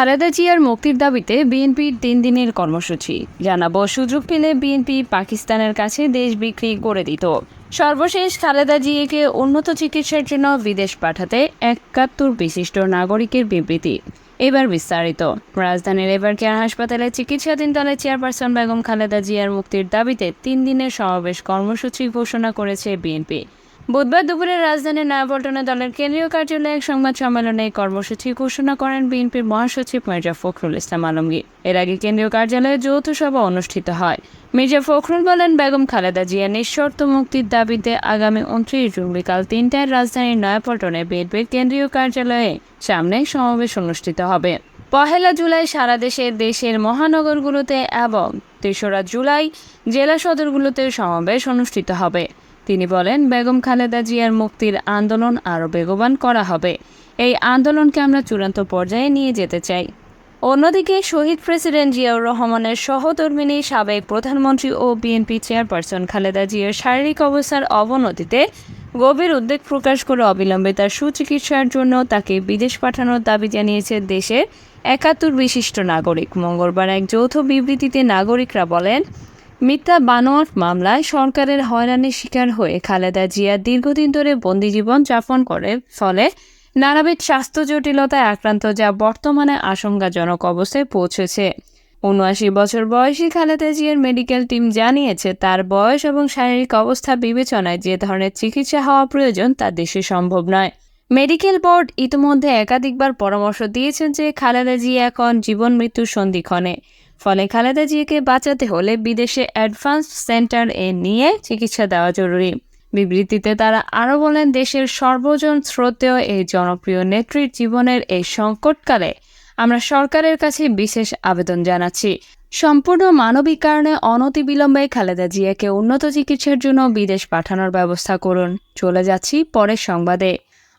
খালেদা জিয়ার মুক্তির দাবিতে বিএনপির তিন দিনের কর্মসূচি। জানাব সুযোগ পেলে বিএনপি পাকিস্তানের কাছে দেশ বিক্রি করে দিত। সর্বশেষ খালেদা জিয়াকে উন্নত চিকিৎসার জন্য বিদেশ পাঠাতে একাত্তর বিশিষ্ট নাগরিকের বিবৃতি। এবার বিস্তারিত। রাজধানীর এবার কেয়ার হাসপাতালে চিকিৎসাধীন দলের চেয়ারপারসন বেগম খালেদা জিয়ার মুক্তির দাবিতে তিন দিনের সমাবেশ কর্মসূচি ঘোষণা করেছে বিএনপি। বুধবার দুপুরে রাজধানীর নয়াপল্টনে দলের কেন্দ্রীয় কার্যালয়ে এক সংবাদ সম্মেলনে এই কর্মসূচি ঘোষণা করেন বিএনপির মহাসচিব মির্জা ফখরুল ইসলাম আলমগীর। এর আগে কেন্দ্রীয় কার্যালয়ে যৌথ সভা অনুষ্ঠিত হয়। মির্জা ফখরুল বলেন, বেগম খালেদা জিয়া নিঃশর্ত মুক্তির দাবিতে আগামী উনত্রিশ জুন বিকাল তিনটায় রাজধানীর নয়াপল্টনে বিএনপির কেন্দ্রীয় কার্যালয়ে সামনে সমাবেশ অনুষ্ঠিত হবে। পহেলা জুলাই সারা দেশে দেশের মহানগরগুলোতে এবং তেসরা জুলাই জেলা সদরগুলোতে সমাবেশ অনুষ্ঠিত হবে। তিনি বলেন, বেগম খালেদা জিয়ার মুক্তির আন্দোলন আরও বেগবান করা হবে। এই আন্দোলনকে আমরা চূড়ান্ত পর্যায়ে নিয়ে যেতে চাই। অন্যদিকে শহীদ প্রেসিডেন্ট জিয়াউর রহমানের সহধর্মিনী সাবেক প্রধানমন্ত্রী ও বিএনপি চেয়ারপারসন খালেদা জিয়ার শারীরিক অবস্থার অবনতিতে গভীর উদ্বেগ প্রকাশ করে অবিলম্বে তার সুচিকিৎসার জন্য তাকে বিদেশ পাঠানোর দাবি জানিয়েছে দেশের একাত্তর বিশিষ্ট নাগরিক। মঙ্গলবার এক যৌথ বিবৃতিতে নাগরিকরা বলেন মিথ্যা বানোয়াট মামলায় সরকারের হয়রানির শিকার হয়ে খালেদা জিয়া দীর্ঘদিন ধরে বন্দিজীবন যাপন করে, ফলে নানাবিধ স্বাস্থ্য জটিলতায় আক্রান্ত যা বর্তমানে আশঙ্কাজনক অবস্থায় পৌঁছেছে। উনআশি বছর বয়সী খালেদা জিয়ার মেডিকেল টিম জানিয়েছে, তার বয়স এবং শারীরিক অবস্থা বিবেচনায় যে ধরনের চিকিৎসা হওয়া প্রয়োজন তা দেশে সম্ভব নয়। মেডিকেল বোর্ড ইতিমধ্যে একাধিকবার পরামর্শ দিয়েছেন যে খালেদা জিয়া এখন জীবন মৃত্যুর সন্ধিক্ষণে। ফলে খালেদা জিয়াকে বাঁচাতে হলে বিদেশে অ্যাডভান্স সেন্টার এ নিয়ে চিকিৎসা দেওয়া জরুরি। বিবৃতিতে তারা আরও বলেন, দেশের সর্বজন শ্রদ্ধেয় এই জনপ্রিয় নেত্রীর জীবনের এই সংকটকালে আমরা সরকারের কাছে বিশেষ আবেদন জানাচ্ছি। সম্পূর্ণ মানবিক কারণে অনতিবিলম্বে খালেদা জিয়াকে উন্নত চিকিৎসার জন্য বিদেশ পাঠানোর ব্যবস্থা করুন। চলে যাচ্ছি পরের সংবাদে।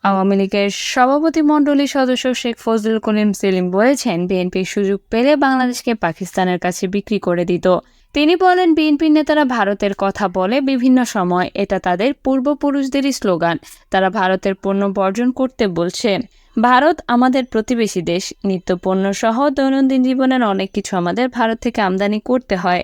আওয়ামী লীগের সভাপতি মণ্ডলীর সদস্য শেখ ফজলুল করিম সেলিম বলেছেন বিএনপির সুযোগ পেলে বাংলাদেশকে পাকিস্তানের কাছে বিক্রি করে দিত। তিনি বলেন, বিএনপির নেতারা ভারতের কথা বলে বিভিন্ন সময় এটা তাদের পূর্বপুরুষদেরই স্লোগান, তারা ভারতের পণ্য বর্জন করতে বলছে। ভারত আমাদের প্রতিবেশী দেশ নিত্য পণ্য সহ দৈনন্দিন জীবনের অনেক কিছু আমাদের ভারত থেকে আমদানি করতে হয়।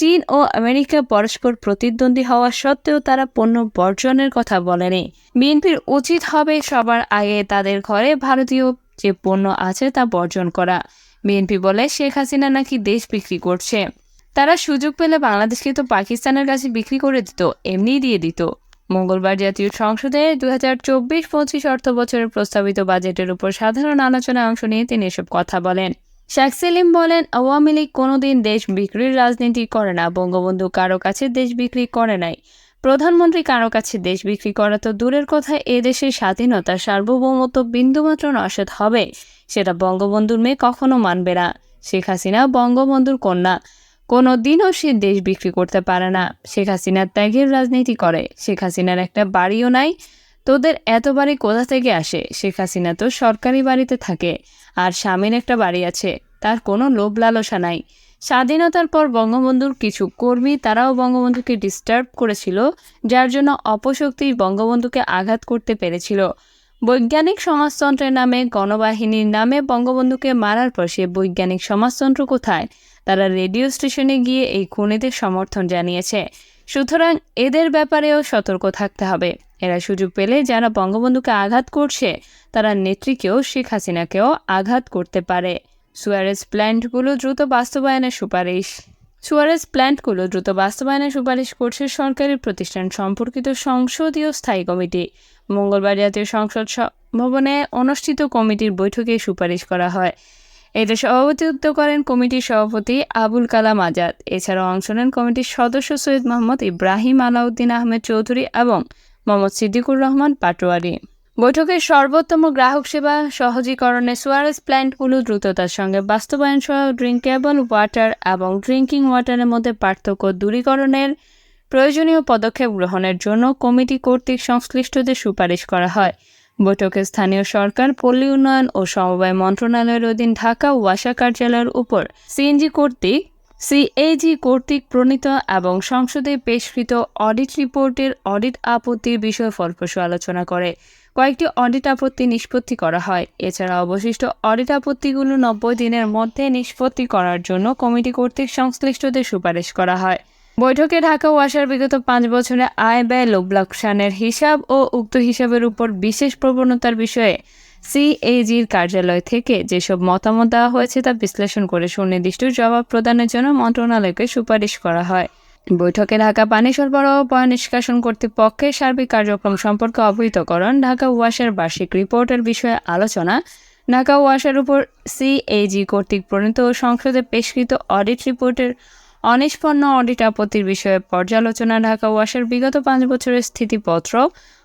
চীন ও আমেরিকা পরস্পর প্রতিদ্বন্দ্বী হওয়া সত্ত্বেও তারা পণ্য বর্জনের কথা বলেনি। বিএনপির উচিত হবে সবার আগে তাদের ঘরে ভারতীয় যে পণ্য আছে তা বর্জন করা। বিএনপি বলে শেখ হাসিনা নাকি দেশ বিক্রি করছে। তারা সুযোগ পেলে বাংলাদেশকে তো পাকিস্তানের কাছে বিক্রি করে দিত, এমনিই দিয়ে দিত। মঙ্গলবার জাতীয় সংসদে দু হাজার চব্বিশ পঁচিশ অর্থ বছরের প্রস্তাবিত বাজেটের উপর সাধারণ আলোচনায় অংশ নিয়ে তিনি এসব কথা বলেন। শেখ সেলিম বলেন, আওয়ামী লীগ কোনোদিন দেশ বিক্রির রাজনীতি করে না, বঙ্গবন্ধু কারও কাছে দেশ বিক্রি করে নাই। প্রধানমন্ত্রী কারও কাছে দেশ বিক্রি করা তো দূরের কথা, এ দেশের স্বাধীনতা সার্বভৌমত্ব বিন্দুমাত্র নস্বাত হবে, সেটা বঙ্গবন্ধুর মেয়ে কখনো মানবে না। শেখ হাসিনা বঙ্গবন্ধুর কন্যা কোনো দিনও সে দেশ বিক্রি করতে পারে না। শেখ হাসিনার ত্যাগের রাজনীতি করে, শেখ হাসিনার একটা বাড়িও নাই তোদের এত বাড়ি কোথা থেকে আসে? শেখ হাসিনা তো সরকারি বাড়িতে থাকে। আর স্বামীর একটা বাড়ি আছে। তার কোনো লোভ লালসা নাই। স্বাধীনতার পর বঙ্গবন্ধুর কিছু কর্মী তারাও বঙ্গবন্ধুকে ডিস্টার্ব করেছিল, যার জন্য অপশক্তি বঙ্গবন্ধুকে আঘাত করতে পেরেছিল। বৈজ্ঞানিক সমাজতন্ত্রের নামে গণবাহিনীর নামে বঙ্গবন্ধুকে মারার পর সে বৈজ্ঞানিক সমাজতন্ত্র কোথায়? তারা রেডিও স্টেশনে গিয়ে এই খুনিদের সমর্থন জানিয়েছে। সুতরাং এদের ব্যাপারেও সতর্ক থাকতে হবে। এরা সুযোগ পেলে যারা বঙ্গবন্ধুকে আঘাত করছে, তারা নেত্রীকেও, শেখ হাসিনাকেও আঘাত করতে পারে। সুয়ারেজ প্ল্যান্টগুলো দ্রুত বাস্তবায়নের সুপারিশ। সুয়ারেজ প্ল্যান্টগুলো দ্রুত বাস্তবায়নের সুপারিশ করছে সরকারি প্রতিষ্ঠান সম্পর্কিত সংসদীয় স্থায়ী কমিটি। মঙ্গলবার জাতীয় সংসদ ভবনে অনুষ্ঠিত কমিটির বৈঠকে সুপারিশ করা হয়। এতে সভাপতিত্ব করেন কমিটির সভাপতি আবুল কালাম আজাদ। এছাড়াও অংশ নেন কমিটির সদস্য সৈয়দ মোহাম্মদ ইব্রাহিম আলাউদ্দিন আহমেদ চৌধুরী এবং মোহাম্মদ সিদ্দিকুর রহমান পাটোয়ারি। বৈঠকে সর্বোত্তম গ্রাহক সেবা সহজীকরণে সুয়ারেজ প্ল্যান্টগুলো দ্রুততার সঙ্গে বাস্তবায়ন সহ ড্রিঙ্কেবল ওয়াটার এবং ড্রিঙ্কিং ওয়াটারের মধ্যে পার্থক্য দূরীকরণের প্রয়োজনীয় পদক্ষেপ গ্রহণের জন্য কমিটি কর্তৃক সংশ্লিষ্টদের সুপারিশ করা হয়। বৈঠকে স্থানীয় সরকার, পল্লী উন্নয়ন ও সমবায় মন্ত্রণালয়ের অধীন ঢাকা ওয়াসা কার্যালয়ের উপর সিএনজি কর্তৃক, সিএজি কর্তৃক প্রণীত এবং সংসদে পেশকৃত অডিট রিপোর্টের অডিট আপত্তির বিষয়ে ফলপ্রসূ আলোচনা করে। কয়েকটি অডিট আপত্তি নিষ্পত্তি করা হয়। এছাড়া অবশিষ্ট অডিট আপত্তিগুলো নব্বই দিনের মধ্যে নিষ্পত্তি করার জন্য কমিটি কর্তৃক সংশ্লিষ্টদের সুপারিশ করা হয়। বৈঠকে ঢাকা ওয়াসার বিগত পাঁচ বছরে আয় ব্যয় লোকসানের হিসাব ও উক্ত হিসাবের উপর বিশেষ প্রবণতার বিষয়ে সিএজির কার্যালয় থেকে যেসব মতামত দেওয়া হয়েছে তা বিশ্লেষণ করে সুনির্দিষ্ট জবাব প্রদানের জন্য মন্ত্রণালয়কে সুপারিশ করা হয়। বৈঠকে ঢাকা পানি সরবরাহ, পয় নিষ্কাশন কর্তৃপক্ষের সার্বিক কার্যক্রম সম্পর্কে অবহিতকরণ, ঢাকা ওয়াসার বার্ষিক রিপোর্টের বিষয়ে আলোচনা, ঢাকা ওয়াসার উপর সিএজি কর্তৃক প্রণীত ও সংসদে পেশকৃত অডিট রিপোর্টের অনিষ্পন্ন অডিট আপত্তির বিষয়ে পর্যালোচনা ঢাকা ওয়াসার বিগত পাঁচ বছরের স্থিতিপত্র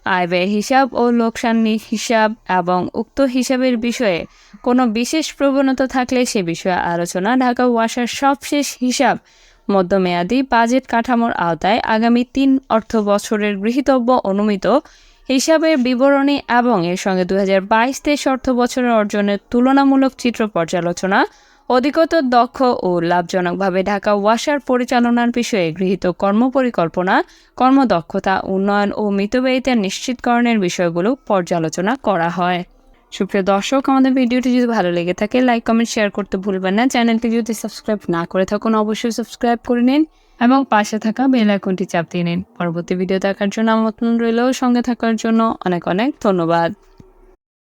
আয় ব্যয় হিসাব ও লোকসান হিসাব এবং উক্ত হিসাবের বিষয়ে কোনো বিশেষ প্রবণতা থাকলে সে বিষয়ে আলোচনা ঢাকা ওয়াসার সবশেষ হিসাব, মধ্যমেয়াদী বাজেট কাঠামোর আওতায় আগামী তিন অর্থ বছরের গৃহীতব্য অনুমিত হিসাবের বিবরণী এবং এর সঙ্গে দু হাজার বাইশ তেইশ অর্থ বছরের অর্জনের তুলনামূলক চিত্র পর্যালোচনা অধিকতর দক্ষ ও লাভজনকভাবে ঢাকা ওয়াসার পরিচালনার বিষয়ে গৃহীত কর্মপরিকল্পনা, কর্মদক্ষতা, উন্নয়ন ও মিতব্যয়িতা নিশ্চিতকরণের বিষয়গুলো পর্যালোচনা করা হয়। সুপ্রিয় দর্শক, আমাদের ভিডিওটি যদি ভালো লেগে থাকে, লাইক, কমেন্ট, শেয়ার করতে ভুলবেন না। চ্যানেলটি যদি সাবস্ক্রাইব না করে থাকুন, অবশ্যই সাবস্ক্রাইব করে নিন এবং পাশে থাকা বেল আইকনটি চাপ দিয়ে নিন। পরবর্তী ভিডিও দেখার জন্য আমন্ত্রণ রইল। সঙ্গে থাকার জন্য অনেক অনেক ধন্যবাদ।